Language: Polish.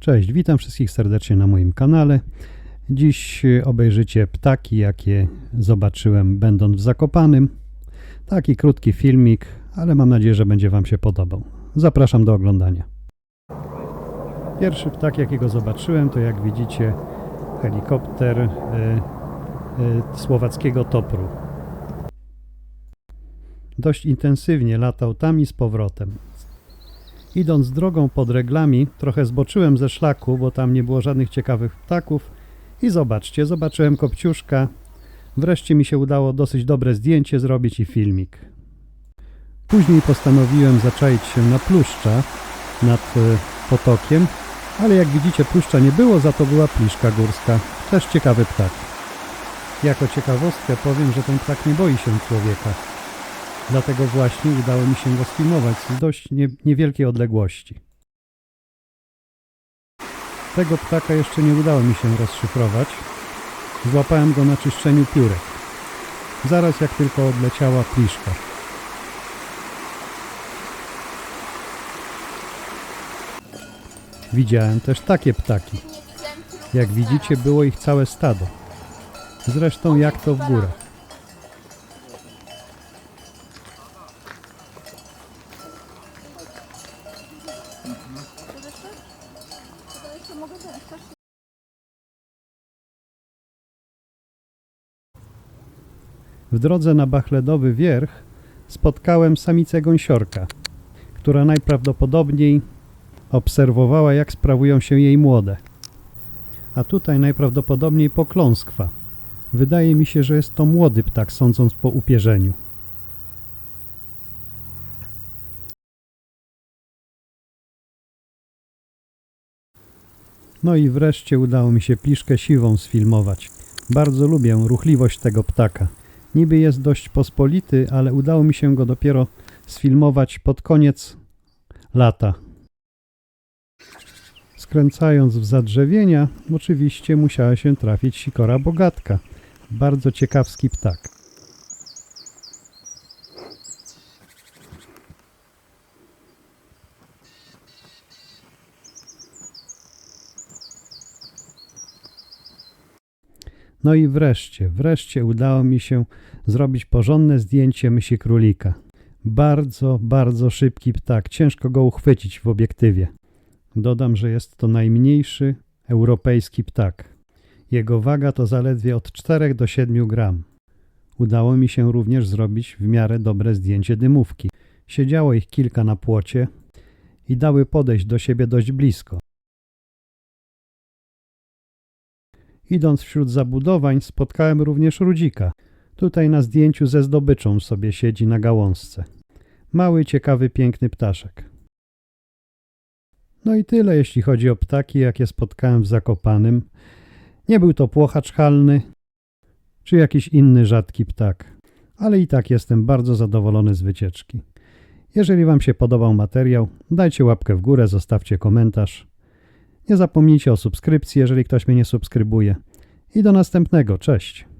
Cześć, witam wszystkich serdecznie na moim kanale. Dziś obejrzycie ptaki, jakie zobaczyłem będąc w Zakopanym. Taki krótki filmik, ale mam nadzieję, że będzie Wam się podobał. Zapraszam do oglądania. Pierwszy ptak, jakiego zobaczyłem, to jak widzicie helikopter y, y, słowackiego Topru. Dość intensywnie latał tam i z powrotem. Idąc drogą pod reglami, trochę zboczyłem ze szlaku, bo tam nie było żadnych ciekawych ptaków. I zobaczcie, zobaczyłem kopciuszka. Wreszcie mi się udało dosyć dobre zdjęcie zrobić i filmik. Później postanowiłem zaczaić się na pluszcza nad e, potokiem, ale jak widzicie pluszcza nie było, za to była pliszka górska. Też ciekawy ptak. Jako ciekawostkę powiem, że ten ptak nie boi się człowieka. Dlatego właśnie udało mi się go sfilmować z dość nie, niewielkiej odległości. Tego ptaka jeszcze nie udało mi się rozszyfrować. Złapałem go na czyszczeniu piórek. Zaraz jak tylko odleciała pliszka. Widziałem też takie ptaki. Jak widzicie, było ich całe stado. Zresztą jak to w górach. W drodze na Bachledowy Wierch spotkałem samicę gąsiorka, która najprawdopodobniej obserwowała, jak sprawują się jej młode. A tutaj najprawdopodobniej pokląskwa. Wydaje mi się, że jest to młody ptak, sądząc po upierzeniu. No i wreszcie udało mi się pliszkę siwą sfilmować. Bardzo lubię ruchliwość tego ptaka. Niby jest dość pospolity, ale udało mi się go dopiero sfilmować pod koniec lata. Skręcając w zadrzewienia, oczywiście musiała się trafić sikora bogatka. Bardzo ciekawski ptak. No i wreszcie, wreszcie udało mi się zrobić porządne zdjęcie mysi królika. Bardzo, bardzo szybki ptak, ciężko go uchwycić w obiektywie. Dodam, że jest to najmniejszy europejski ptak. Jego waga to zaledwie od 4 do 7 gram. Udało mi się również zrobić w miarę dobre zdjęcie dymówki. Siedziało ich kilka na płocie i dały podejść do siebie dość blisko. Idąc wśród zabudowań spotkałem również rudzika. Tutaj na zdjęciu ze zdobyczą sobie siedzi na gałązce. Mały, ciekawy, piękny ptaszek. No i tyle, jeśli chodzi o ptaki, jakie spotkałem w Zakopanym. Nie był to płochacz halny, czy jakiś inny rzadki ptak, ale i tak jestem bardzo zadowolony z wycieczki. Jeżeli Wam się podobał materiał, dajcie łapkę w górę, zostawcie komentarz. Nie zapomnijcie o subskrypcji, jeżeli ktoś mnie nie subskrybuje. I do następnego. Cześć!